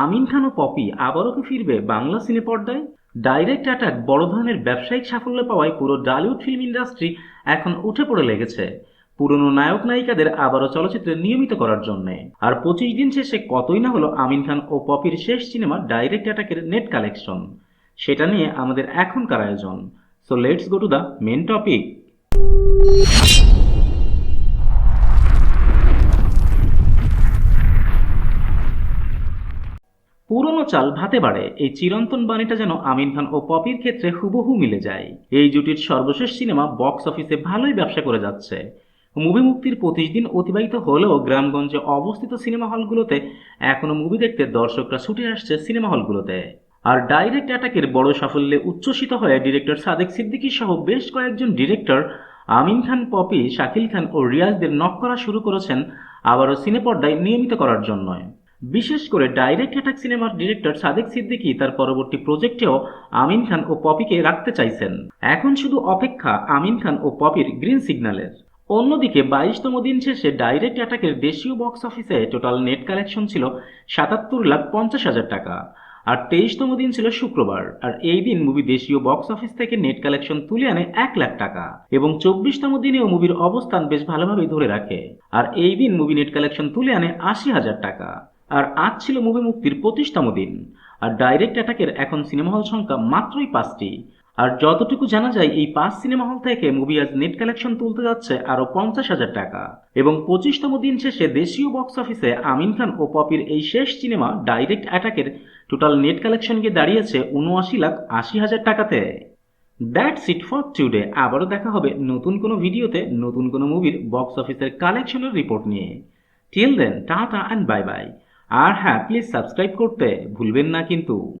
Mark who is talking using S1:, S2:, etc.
S1: আমিন খান ও poppy আবারও কি ফিরবে বাংলা সিনে পর্দায় ডাইরেক্ট অ্যাটাক বড় ধরনের ব্যবসায়িক সাফল্য পাওয়ায় পুরো ডালিউড ফিল্ম ইন্ডাস্ট্রি এখন উঠে পড়ে লেগেছে। পুরনো নায়ক নায়িকাদের আবারও চলচ্চিত্রে নিয়মিত করার জন্য। আর পঁচিশ দিন শেষে কতই না হলো আমিন খান ও পপির শেষ সিনেমা ডাইরেক্ট অ্যাটাকের নেট কালেকশন সেটা নিয়ে আমাদের এখনকার আয়োজন। So let's go to the main topic পুরনো চাল ভাতে বাড়ে, এই চিরন্তন বাণীটা যেন আমিন খান ও পপির ক্ষেত্রে হুবহু মিলে যায়। এই জুটির সর্বশেষ সিনেমা বক্স অফিসে ভালোই ব্যবসা করে যাচ্ছে। মুভি মুক্তির পঁচিশ দিন অতিবাহিত হলেও গ্রামগঞ্জে অবস্থিত সিনেমা হলগুলোতে এখনও মুভি দেখতে দর্শকরা ছুটে আসছে সিনেমা হলগুলোতে। আর ডাইরেক্ট অ্যাটাকের বড় সাফল্যে উচ্ছ্বসিত হয়ে ডিরেক্টর সাদেক সিদ্দিকী সহ বেশ কয়েকজন ডিরেক্টর আমিন খান, পপি, শাকিল খান ও রিয়াজদের নক করা শুরু করেছেন, আবারও সিনেপর্দায় নিয়মিত করার জন্য বিশেষ করে ডাইরেক্ট অ্যাটাক সিনেমার ডিরেক্টর সাদেক সিদ্দিকি তার পরবর্তী প্রজেক্টেও আমিন খান ও পপিকে রাখতে চাইছেন। এখন শুধু অপেক্ষা আমিন খান ও পপির গ্রিন সিগন্যালের অন্যদিকে বাইশতম দিন শেষে ডাইরেক্ট অ্যাটাকের দেশীয় বক্স অফিসে টোটাল নেট কালেকশন ছিল সাতাত্তর লাখ পঞ্চাশ হাজার টাকা। আর তেইশতম দিন ছিল শুক্রবার, আর এই দিন মুভি দেশীয় বক্স অফিস থেকে নেট কালেকশন তুলে আনে এক লাখ টাকা। এবং চব্বিশতম দিনেও মুভির অবস্থান বেশ ভালোভাবেই ধরে রাখে। আর এই দিন মুভি নেট কালেকশন তুলে আনে আশি হাজার টাকা। আর আজ ছিল মুভি মুক্তির পঁচিশতম দিন, আর ডাইরেক্ট অ্যাটাকের এখন সিনেমা হল সংখ্যা মাত্রই পাঁচটি। আর যতটুকু জানা যায়, এই পাঁচ সিনেমা হল থেকে মুভি আজ নেট কালেকশন তুলতে যাচ্ছে আরও পঞ্চাশ হাজার টাকা। এবং পঁচিশতম দিন শেষে দেশীয় বক্স অফিসে আমিন খান ও পপির এই শেষ সিনেমা ডাইরেক্ট অ্যাটাকের টোটাল নেট কালেকশন গিয়ে দাঁড়িয়েছে উনআশি লাখ আশি হাজার টাকাতে। দ্যাটস ইট ফর টুডে আবারও দেখা হবে নতুন কোনো ভিডিওতে, নতুন কোনো মুভির বক্স অফিসের কালেকশনের রিপোর্ট নিয়ে। Till then tata and bye bye আর হ্যাঁ প্লিজ সাবস্ক্রাইব করতে ভুলবেন না কিন্তু।